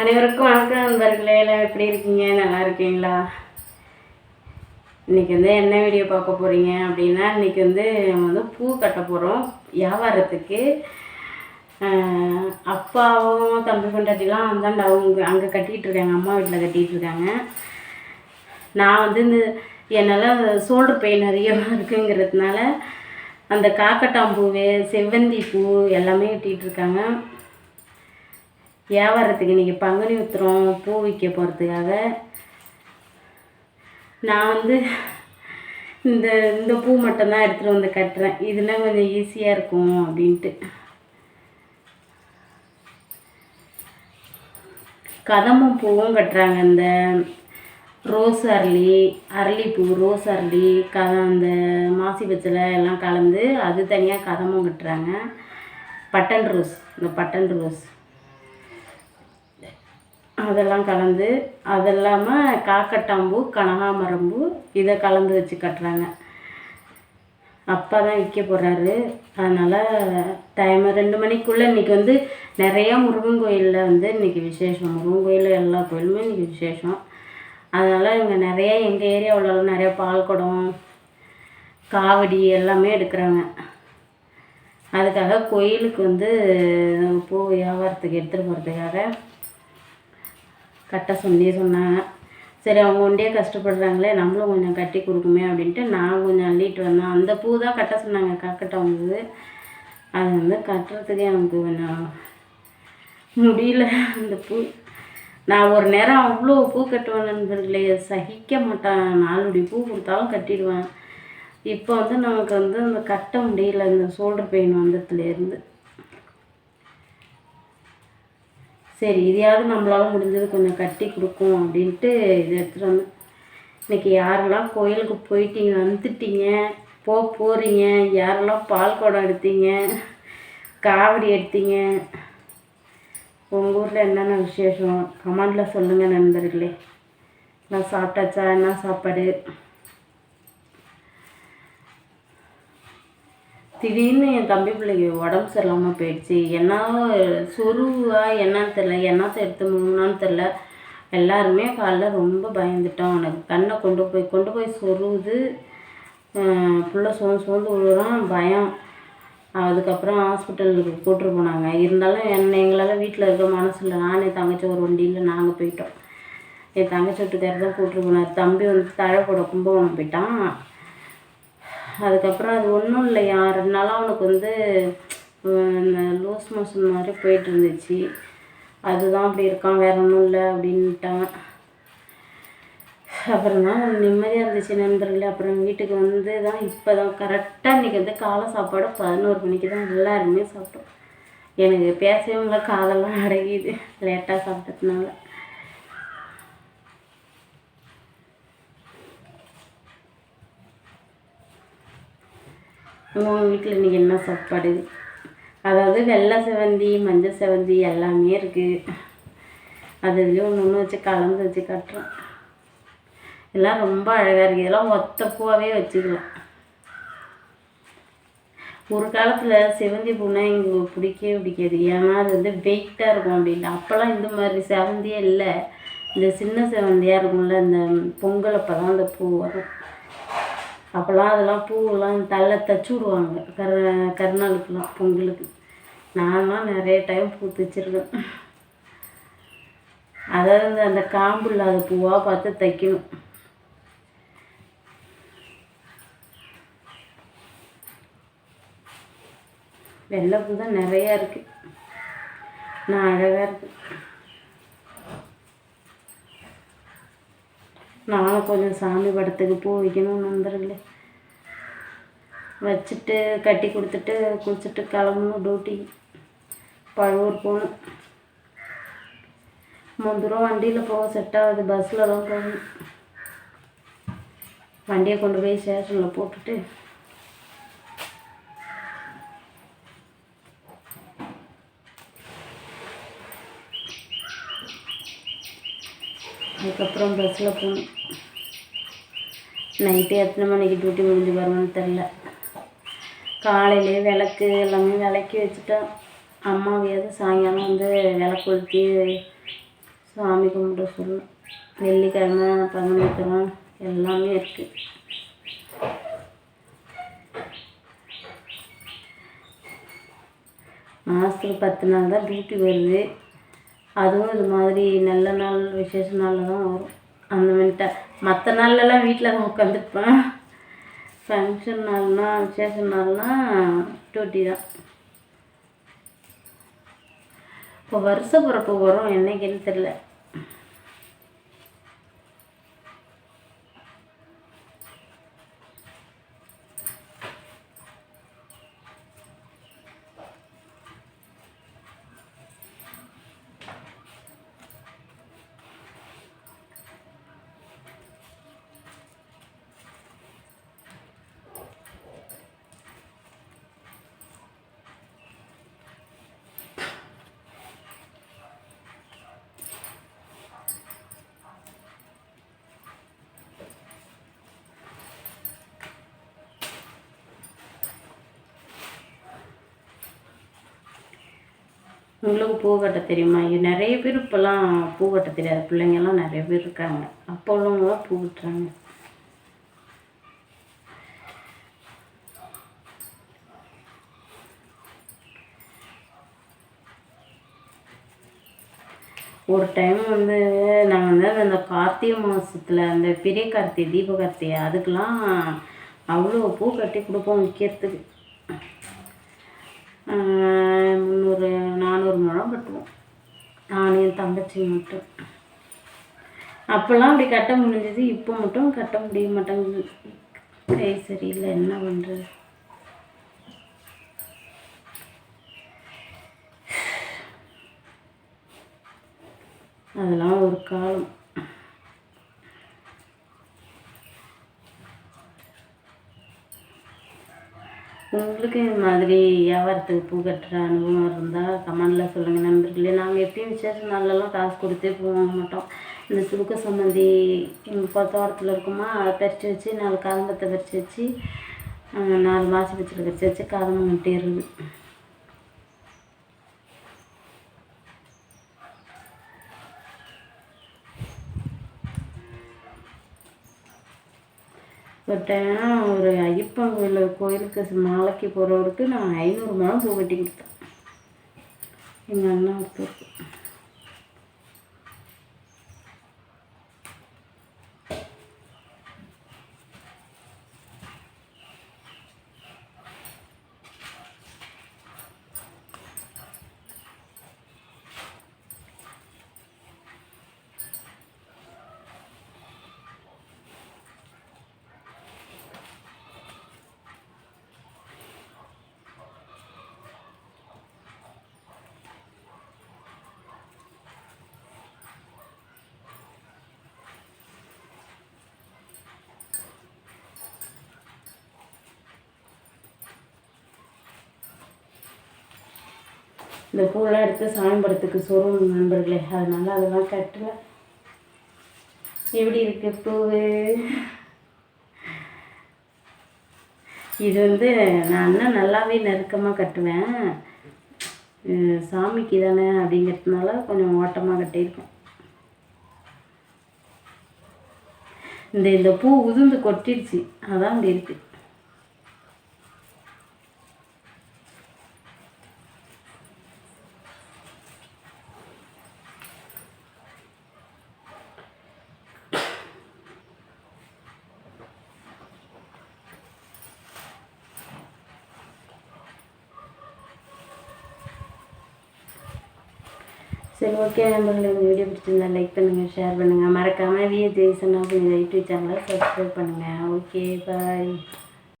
அனைவருக்கும் வணக்கம் நண்பர்களே எல்லாம் எப்படி இருக்கீங்க? நல்லா இருக்கீங்களா? இன்னைக்கு வந்து என்ன வீடியோ பார்க்க போகிறீங்க அப்படின்னா இன்றைக்கி வந்து நம்ம வந்து பூ கட்ட போகிறோம் வியாபாரத்துக்கு. அப்பாவும் தம்பி கொண்டாட்டிலாம் அந்தாண்ட அவங்க அங்கே கட்டிக்கிட்டு இருக்காங்க அம்மா வீட்டில் கட்டிகிட்டு இருக்காங்க. நான் வந்து இந்த என்னால் ஷோல்டர் பெயின் அதிகமாக இருக்குங்கிறதுனால அந்த காக்கட்டாம்பூவு செவ்வந்தி பூ எல்லாமே கட்டிகிட்டு இருக்காங்க. வியாபாரத்துக்கு இன்றைக்கி பங்குனி உத்திரம் பூ விற்க போகிறதுக்காக நான் வந்து இந்த இந்த பூ மட்டும்தான் எடுத்துகிட்டு வந்து கட்டுறேன். இதுனா கொஞ்சம் ஈஸியாக இருக்கும் அப்படின்ட்டு. கதமும் பூவும் கட்டுறாங்க. இந்த ரோஸ் அரளி அரளிப்பூ ரோஸ் அரளி கத அந்த மாசி பச்சலை எல்லாம் கலந்து அது தனியாக கதமும் கட்டுறாங்க. பட்டன் ரோஸ் இந்த பட்டன் ரோஸ். அதெல்லாம் கலந்து அது இல்லாமல் காக்கட்டாம்பூ கனகாமரம்பூ இதை கலந்து வச்சு கட்டுறாங்க. அப்பா தான் விற்க போகிறாரு அதனால் டைம் ரெண்டு மணிக்குள்ளே இன்றைக்கி வந்து நிறையா முருகன் கோயிலில் வந்து இன்றைக்கி விசேஷம். முருகன் கோயிலில் எல்லா கோயிலுமே இன்றைக்கி விசேஷம். அதனால் இங்கே நிறையா எங்கள் ஏரியாவிலலாம் நிறையா பால் குடம் காவடி எல்லாமே எடுக்கிறாங்க. அதுக்காக கோயிலுக்கு வந்து பூ வியாபாரத்துக்கு எடுத்துகிட்டு போகிறதுக்காக கட்ட சொல்லி சொன்னாங்க. சரி அவங்க ஒண்டியே கஷ்டப்படுறாங்களே நம்மளும் கொஞ்சம் கட்டி கொடுக்குமே அப்படின்ட்டு நான் கொஞ்சம் அள்ளிட்டு வந்தேன். அந்த பூ தான் கட்ட சொன்னாங்க கக்கட்டவங்க அது வந்து கட்டுறதுக்கே எனக்கு கொஞ்சம் முடியல அந்த பூ. நான் ஒரு நேரம் அவ்வளோ பூ கட்டுவேன் நண்பர்களே சகிக்க மாட்டேன். நாலுடி பூ கொடுத்தாலும் கட்டிடுவேன். இப்போ வந்து நமக்கு வந்து அந்த கட்ட முடியல இந்த ஷோல்டர் பெயின் வந்ததுலேருந்து. சரி இதையாவது நம்மளால முடிஞ்சது கொஞ்சம் கட்டி கொடுக்கும் அப்படின்ட்டு இதை எடுத்துகிட்டு வந்தேன். இன்னைக்கு யாரெல்லாம் கோயிலுக்கு போயிட்டீங்க வந்துட்டீங்க போக போகிறீங்க யாரெல்லாம் பால் குடம் எடுத்தீங்க காவடி எடுத்தீங்க உங்கள் ஊரில் என்னென்ன விசேஷம்? கமெண்டில் சொல்லுங்கள் நண்பர்களே. நான் சாப்பிட்டாச்சா? என்ன சாப்பாடு? திடீர்னு என் தம்பி பிள்ளைக்கு உடம்பு சரியில்லாமல் போயிடுச்சு. என்ன சொருவா என்னன்னு தெரில என்னத்தை எடுத்து முழுங்கினான்னு தெரில எல்லாருமே காலைல ரொம்ப பயந்துட்டோம் எனக்கு கண்ணை கொண்டு போய் கொண்டு போய் சொருவுது. பிள்ளை சோர்ந்து சோர்ந்து விழுறான். பயம். அதுக்கப்புறம் ஹாஸ்பிட்டலுக்கு கூட்டிட்டு போனாங்க. இருந்தாலும் என்னை எங்களால் வீட்டில் இருக்க மனசு இல்லை. நான் என் தங்கச்சி ஒரு வண்டியில் நாங்கள் போயிட்டோம். என் தங்கச்சி வீட்டுக்காரர் தான் கூட்டிட்டு போனார். தம்பி வந்து தழைப்போட கும்பகோணம் போயிட்டான். அதுக்கப்புறம் அது ஒன்றும் இல்லையா ரெண்டு நாளாக அவனுக்கு வந்து இந்த லூஸ் மோஷன் மாதிரி போயிட்டு இருந்துச்சு அதுதான் அப்படி இருக்கான் வேற ஒன்றும் இல்லை அப்படின்ட்டான். அப்புறம் தான் நிம்மதியாக இருந்துச்சு நண்பர்களே அப்புறம் வீட்டுக்கு வந்து தான் இப்போ தான் கரெக்டாக இன்றைக்கி வந்து காலை சாப்பாடு பதினோரு மணிக்கு தான் எல்லாருமே சாப்பிட்டோம். எனக்கு பேசவே காதெல்லாம் அடங்கிது. லேட்டாக சாப்பிட்டதுனால. உங்கள் வீட்டில் இன்றைக்கி என்ன சாப்பாடு? அதாவது வெள்ளை செவந்தி மஞ்சள் செவந்தி எல்லாமே இருக்குது அது இதுலேயும் ஒன்று ஒன்று வச்சு கலந்து வச்சு கட்டுறோம். இதெல்லாம் ரொம்ப அழகாக இருக்குது இதெல்லாம் ஒத்த பூவாகவே வச்சுக்கலாம். ஒரு காலத்தில் செவந்தி பூனா எங்களுக்கு பிடிக்கவே பிடிக்காது. ஏன்னா அது வந்து வெயிட்டாக இருக்கும் அப்படின்ட்டு. அப்போல்லாம் இந்த மாதிரி செவந்தியே இல்லை. இந்த சின்ன செவந்தியாக இருக்கும்ல இந்த பொங்கல் அப்போ தான் அந்த பூ வரும். அப்போல்லாம் அதெல்லாம் பூவெல்லாம் தள்ள தச்சு விடுவாங்க. கர கருநாளுக்கெல்லாம் பொங்கலுக்கு. நான்லாம் நிறைய டைம் பூ தைச்சிருக்கேன் அதாவது அந்த காம்பு இல்லாத பூவாக பார்த்து தைக்கணும். வெள்ளை பூ தான் நிறையா இருக்குது நான் அழகாக இருக்குது நானும் கொஞ்சம் சாமி படத்துக்கு பூ வைக்கணும்னு நண்பர்களே வச்சுட்டு கட்டி கொடுத்துட்டு குளிச்சுட்டு கிளம்பணும் டியூட்டி பழுவூர் போகணும் மூணு தூரம் வண்டியில் போக செட் ஆகுது பஸ்ஸில் தான் போகணும் வண்டியை கொண்டு போய் ஸ்டேஷனில் போட்டுட்டு அதுக்கப்புறம் பஸ்ஸில் போகணும் நைட்டு எத்தனை மணிக்கு டியூட்டி முடிஞ்சு வருவான்னு தெரில காலையிலே விளக்கு எல்லாமே விளக்கி வச்சுட்டேன் அம்மாவையாவது சாயங்காலம் வந்து விளக்கு ஊற்றி சாமி கும்பிட சொல்லணும். வெள்ளிக்கிழமை பங்குனிக்கிழமை எல்லாமே இருக்குது மாதத்துக்கு பத்து நாள் தான் டியூட்டி வருது. அதுவும் இது மாதிரி நல்ல நாள் விசேஷ நாளில் தான் வரும். அந்த மாதிரி மற்ற நாள்லலாம் வீட்டில் தான் உட்காந்துருப்பேன். ஃபங்க்ஷன் நாள்னா விசேஷ நாள்னா டியூட்டி தான். இப்போ வருஷ பிறப்பு வரும் என்னைக்குன்னு தெரில உங்களுக்கு பூ கட்ட தெரியுமா? நிறைய பேர் இப்போல்லாம் பூ கட்ட தெரியாத பிள்ளைங்கெல்லாம் நிறைய பேர் இருக்காங்க. அப்போ பூ கட்டுறாங்க. ஒரு டைம் வந்து நான் வந்து அந்த கார்த்திகை மாதத்தில் அந்த பெரிய கார்த்திகை தீப கார்த்திகை அதுக்கெலாம் அவ்வளோ பூ கட்டி கொடுப்போம் விற்கிறதுக்கு நானூறு முழம் கட்டுவோம் நான் என் தங்கச்சி மட்டும். அப்போல்லாம் அப்படி கட்ட முடிஞ்சது. இப்போ மட்டும் கட்ட முடிய மாட்டேங்குது. கை சரியில்லை என்ன பண்ணுறது அதெல்லாம் ஒரு காலம். உங்களுக்கு இந்த மாதிரி வியாபாரத்துக்கு பூ கட்டுற அனுபவம் இருந்தால் கமெண்டில் சொல்லுங்கள் நண்பர்களே. நாங்கள் எப்பயும் விசேஷ நாள்லலாம் காசு கொடுத்தே பூ வாங்க மாட்டோம். இந்த சுருக்க சம்மந்தி எங்கள் தோட்டத்தில் இருக்குமா அதை பறித்து வச்சு நாலு காதம்பத்தை பறித்து வச்சு நாலு மாசி பச்சை பறித்து வச்சு கதம்பம் முட்டிடுறது பட் ஆனால் ஒரு ஐயப்பன் கோயில் கோயிலுக்கு மாலைக்கு போகிறவருக்கு நான் ஐநூறு முழம் பூ கட்டி கொடுத்தேன். எங்கள் அண்ணா ஒருத்தருக்கு. இந்த பூவெல்லாம் எடுத்து சாமி படத்துக்கு சொருணும் நண்பர்களே அதனால அதெல்லாம் கட்டல. எப்படி இருக்கு பூவு? இது வந்து நான் இன்னும் நல்லாவே நெருக்கமாக கட்டுவேன். சாமிக்கு தானே அப்படிங்கிறதுனால கொஞ்சம் ஓட்டமாக கட்டியிருக்கேன். இந்த இந்த பூ உதிர்ந்து கொட்டிடுச்சு. அதான் அப்படி இருக்குது சரி ஓகே நண்பர்களே இந்த வீடியோ பிடிச்சிருந்தா லைக் பண்ணுங்கள் ஷேர் பண்ணுங்கள் மறக்காமல் விஏ ஜெய்சன் அப்படின்னு யூடியூப் சேனலை சப்ஸ்கிரைப் பண்ணுங்கள் ஓகே பாய்